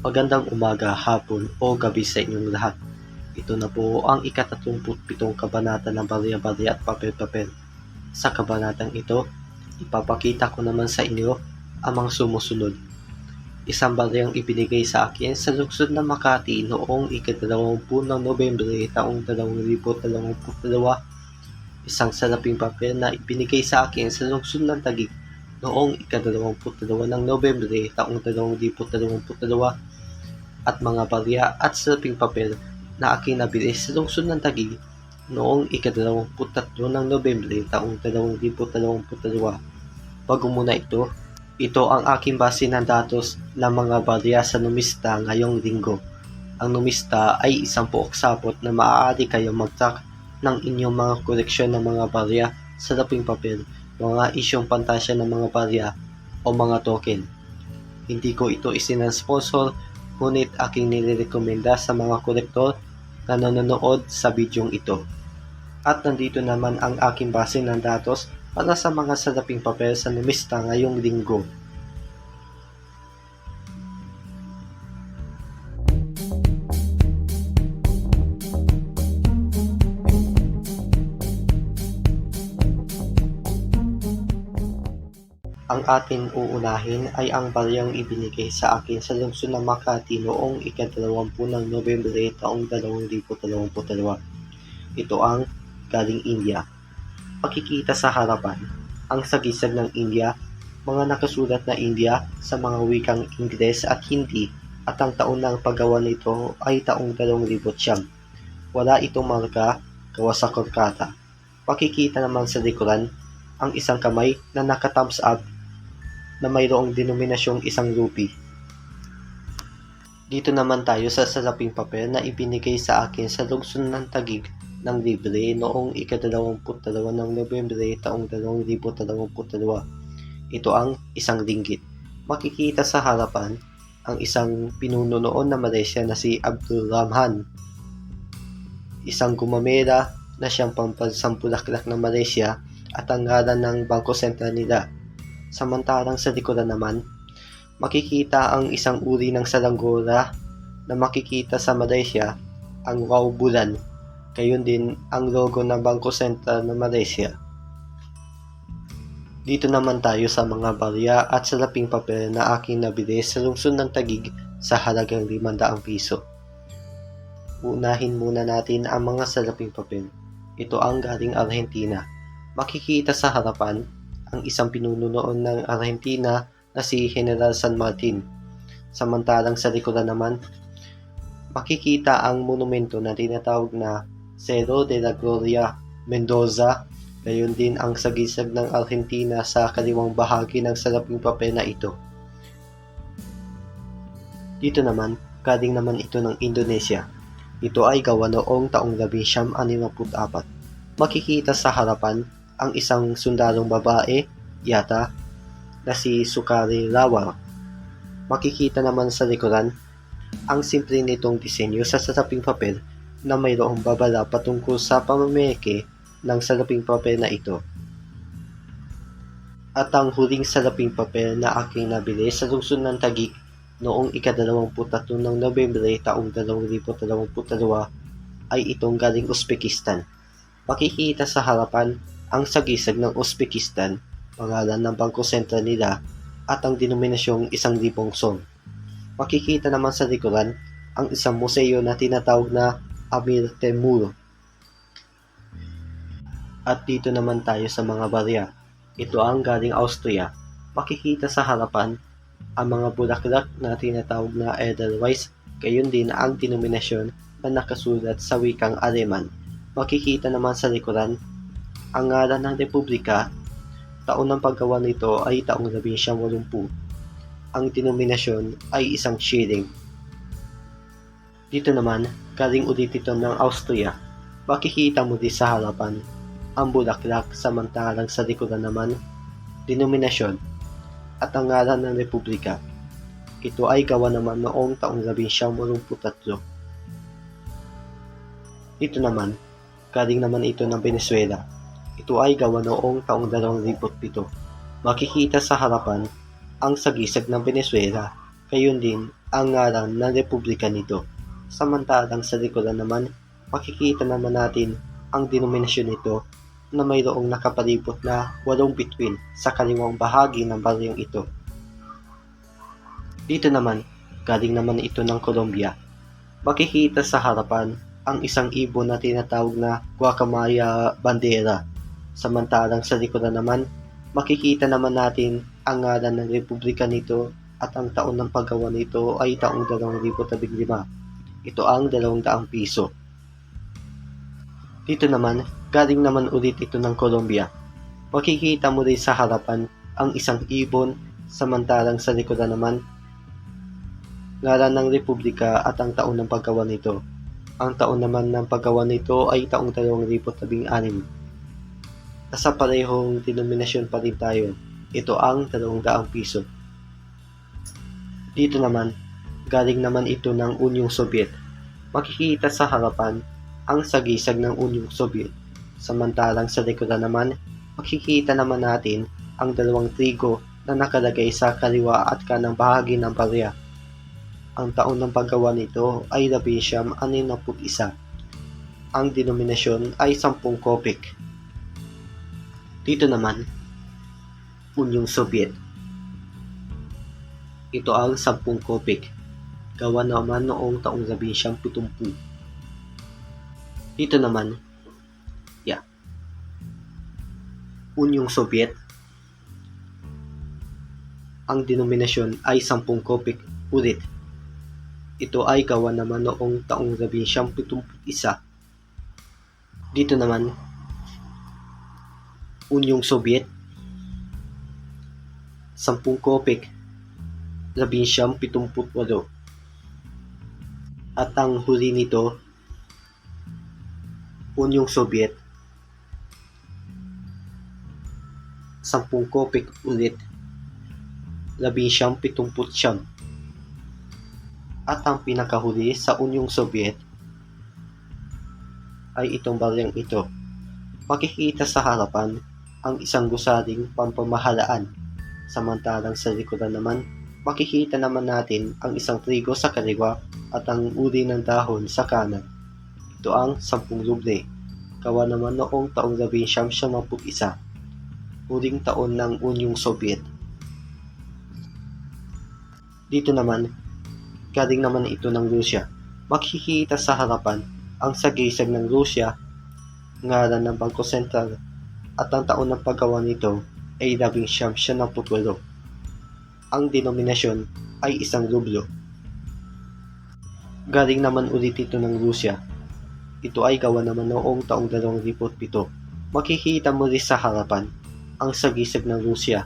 Magandang umaga, hapon o gabi sa inyong lahat. Ito na po ang ikatatlumputpitong kabanata ng Barya-Barya at Papel-Papel. Sa kabanatang ito, ipapakita ko naman sa inyo ang mga sumusunod. Isang baryang ibinigay sa akin sa lungsod ng Makati noong ikadalawampu ng Nobyembre taong 2022. Isang salaping papel na ibinigay sa akin sa lungsod ng Taguig noong ikadalawamput-dalawa ng Nobyembre taong 2022 at mga barya at salaping papel na aking nabili sa lungsod ng Taguig noong ikadalawamput-tatlo ng Nobyembre taong 2022. Bago muna ito, ito ang aking base ng datos ng mga barya sa numista ngayong linggo. Ang numista ay isang puok sapot na maaari kayong mag-track ng inyong mga koleksyon ng mga barya sa laping papel mga isyong pantasya ng mga barya o mga token. Hindi ko ito isinansponsor, ngunit aking nirekomenda sa mga kolektor na nanonood sa bidyong ito. At nandito naman ang aking base ng datos para sa mga salaping papel sa numista ngayong linggo. Ang ating uunahin ay ang baryang ibinigay sa akin sa lungsod ng Makati noong ikadalawampu ng Nobyembre taong 2022. Ito ang galing India. Pakikita sa harapan, ang sagisag ng India, mga nakasulat na India sa mga wikang Ingles at Hindi at ang taon ng paggawa nito ay taong 2009. Wala itong marka gawa sa Kolkata. Pakikita naman sa likuran, ang isang kamay na naka-thumbs up na mayroong denominasyong isang rupee. Dito naman tayo sa salaping papel na ibinigay sa akin sa lungsod ng Tagig ng libre noong ikadalawamput-dalawa ng Nobyembre taong 2022. Ito ang isang ringgit. Makikita sa harapan ang isang pinuno noon na Malaysia na si Abdul Rahman. Isang gumamera na siyang pampasampulaklak ng Malaysia at ang ngalan ng Bangko Sentral nila Samantalang sa likuran naman, makikita ang isang uri ng salanggora na makikita sa Malaysia, ang Wow Bulan. Gayon din ang logo ng Bangko Sentral ng Malaysia. Dito naman tayo sa mga barya at salaping papel na aking nabili sa lungsod ng Tagig sa halagang 500 piso. Unahin muna natin ang mga salaping papel. Ito ang galing Argentina. Makikita sa harapan ang isang pinuno noon ng Argentina na si General San Martin. Samantalang sa likuran naman, makikita ang monumento na tinatawag na Cerro de la Gloria Mendoza. Gayon din ang sagisag ng Argentina sa kaliwang bahagi ng salaping papel na ito. Dito naman, galing naman ito ng Indonesia. Ito ay gawa noong taong 1964. Makikita sa harapan ang isang sundalong babae, yata, na si Sukari Lawang. Makikita naman sa likuran ang simple nitong disenyo sa salaping papel na mayroong babala patungkol sa pamameke ng salaping papel na ito. At ang huling salaping papel na aking nabili sa lungsod ng Tagig noong ikadalawamput ng Nobyembre taong 2022 ay itong galing Uzbekistan. Makikita sa harapan ang sagisag ng Uzbekistan, pangalan ng bangko sentral nila at ang denominasyong isang libong son. Makikita naman sa likuran ang isang museo na tinatawag na Amir Temur. At dito naman tayo sa mga barya. Ito ang galing Austria. Makikita sa harapan ang mga bulaklak na tinatawag na Edelweiss, gayon din ang denominasyon na nakasulat sa wikang Aleman. Makikita naman sa likuran ang ngalan ng Republika, taon ng paggawa nito ay taong 1980. Ang denominasyon ay isang shilling. Dito naman, galing ulit ito ng Austria. Makikita mo din sa harapan ang bulaklak samantalang sa likuran naman, denominasyon at ang ngalan ng Republika. Ito ay gawa naman noong taong 1983. Dito naman, galing naman ito ng Venezuela ito ay gawa noong taong 2007. Makikita sa harapan ang sagisag ng Venezuela Gayon din ang ngalan ng republika nito. Samantalang sa likuran naman, makikita naman natin ang denominasyon nito na mayroong nakapalibot na walong bituin sa kaliwang bahagi ng baryong ito. Dito naman, galing naman ito ng Colombia. Makikita sa harapan ang isang ibon na tinatawag na Guacamaya Bandera. Samantalang sa likuran naman, makikita naman natin ang ngalan ng republika nito at ang taon ng paggawa nito ay taong 2015. Ito ang 200 piso. Dito naman, galing naman ulit ito ng Colombia. Makikita mo rin sa harapan ang isang ibon, samantalang sa likuran naman, ngalan ng republika at ang taon ng paggawa nito. Ang taon naman ng paggawa nito ay taong 2016. Nasa parehong denominasyon pa rin tayo. Ito ang 200 piso. Dito naman, galing naman ito ng Unyong Soviet. Makikita sa harapan ang sagisag ng Unyong Soviet. Samantalang sa likuran naman, makikita naman natin ang dalawang trigo na nakalagay sa kaliwa at kanang bahagi ng barya. Ang taon ng paggawa nito ay labinsyam anin na isa. Ang denominasyon ay 10 kopek. Dito naman, Unyong Soviet. Ito ang 10 kopek. Gawa naman noong taong labinsyam pitumpu. Dito naman, yeah. Unyong Soviet. Ang denominasyon ay 10 kopek ulit. Ito ay gawa naman noong taong 1971. Dito naman, Unyong Soviet, 10 kopek, 1978. At ang huli nito, Unyong Soviet, 10 kopek ulit, 1979 at ang pinakahuli sa Unyong Soviet ay itong baryang ito. Makikita sa harapan ang isang gusaling pampamahalaan. Samantalang sa likuran naman, makikita naman natin ang isang trigo sa kaliwa at ang uri ng dahon sa kanan. Ito ang 10 ruble. Gawa naman noong taong 1971, huling taon ng Unyong Soviet. Dito naman, galing naman ito ng Rusya. Makikita sa harapan ang sagisag ng Rusya, ngalan ng Bangko Sentral, at ang taon ng paggawa nito ay labing siyam siya ng putwalo. Ang denominasyon ay isang rublo. Galing naman ulit ito ng Rusya. Ito ay gawa naman noong taong 2007. Makikita mo rin sa harapan ang sagisag ng Rusya.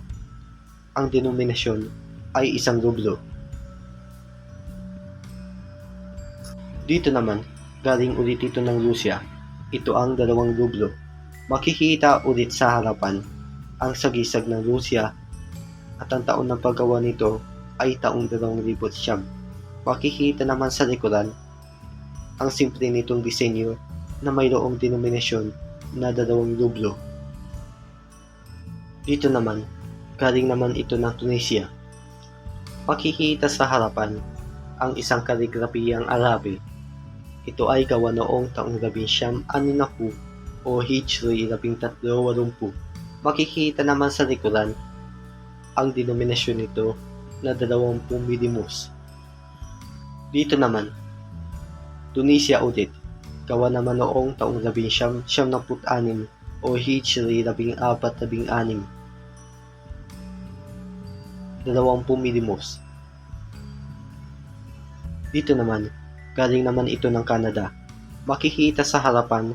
Ang denominasyon ay isang rublo. Dito naman, galing ulit ito ng Rusya. Ito ang dalawang rublo. Makikita ulit sa harapan ang sagisag ng Rusya at ang taon ng paggawa nito ay taong 2009. Makikita naman sa likuran ang simple nitong disenyo na mayroong denominasyon na dalawang rublo. Dito naman, galing naman ito ng Tunisia. Makikita sa harapan ang isang kaligrafiyang Arabe ito ay gawa noong taong labinsyam aninapu o Hijri labing tatlo walumpu. Makikita naman sa likuran ang denominasyon nito na 20 milimos. Dito naman, Tunisia ulit, gawa naman noong taong labinsyam siyam na anim o Hijri labing apat labing anim. 20 milimos. Dito naman, Galing naman ito ng Canada. Makikita sa harapan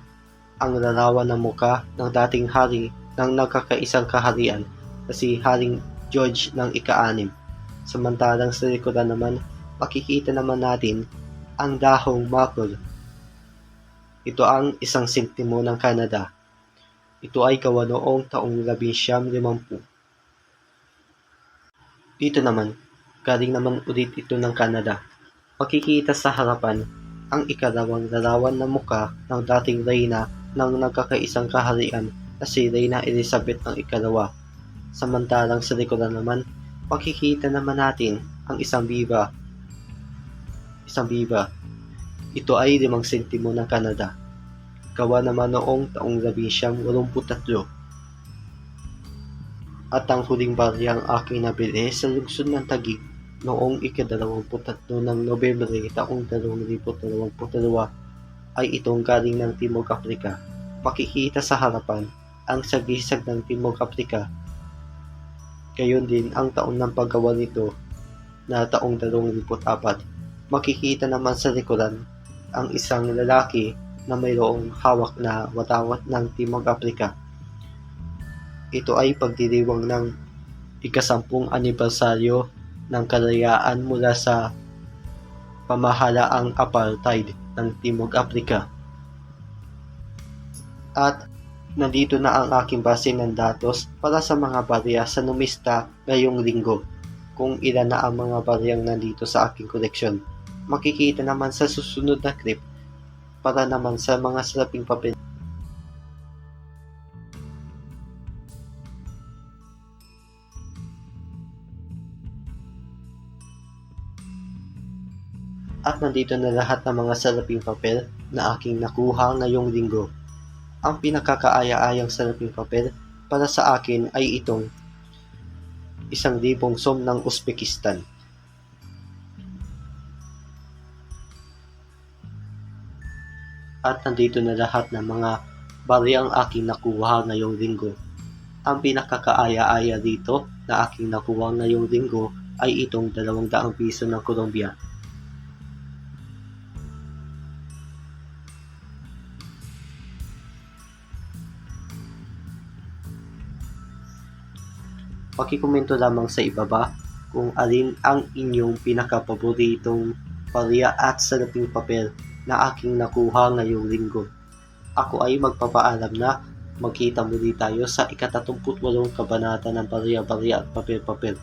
ang larawan ng muka ng dating hari ng nagkakaisang kaharian na si Haring George ng ika-anim. Samantalang sa likuran naman, makikita naman natin ang dahong maple. Ito ang isang sintimo ng Canada. Ito ay gawa noong taong 1950. Dito naman, galing naman ulit ito ng Canada makikita sa harapan ang ikalawang larawan na muka ng dating reyna ng nagkakaisang kaharian na si Reyna Elizabeth ng ikalawa. Samantalang sa likuran naman, Pakikita naman natin ang isang biba. Isang biba. Ito ay 5 sentimo ng Canada. Gawa naman noong taong 1983. At ang huling baryang aking nabili sa lungsod ng Taguig noong ika-23 ng Nobyembre taong 2022 ay itong galing ng Timog Afrika. Pakikita sa harapan ang sagisag ng Timog Afrika. Gayon din ang taon ng paggawa nito na taong 2004. Makikita naman sa likuran ang isang lalaki na mayroong hawak na watawat ng Timog Afrika. Ito ay pagdiriwang ng ikasampung anibersaryo ng kalayaan mula sa pamahalaang apartheid ng Timog Afrika. At nandito na ang aking base ng datos para sa mga barya sa numista ngayong linggo kung ilan na ang mga baryang nandito sa aking koleksyon. Makikita naman sa susunod na clip para naman sa mga salaping papel. At nandito na lahat ng mga salaping papel na aking nakuha ngayong linggo. Ang pinakakaaya-ayang salaping papel para sa akin ay itong isang libong som ng Uzbekistan. At nandito na lahat ng mga bariyang aking nakuha ngayong linggo. Ang pinakakaaya-aya dito na aking nakuha ngayong linggo ay itong 200 piso ng Colombia. Pakikomento lamang sa ibaba kung alin ang inyong pinakapaboritong barya at salaping papel na aking nakuha ngayong linggo. Ako ay magpapaalam na magkita muli tayo sa ikatatungput walong kabanata ng barya-barya at papel-papel.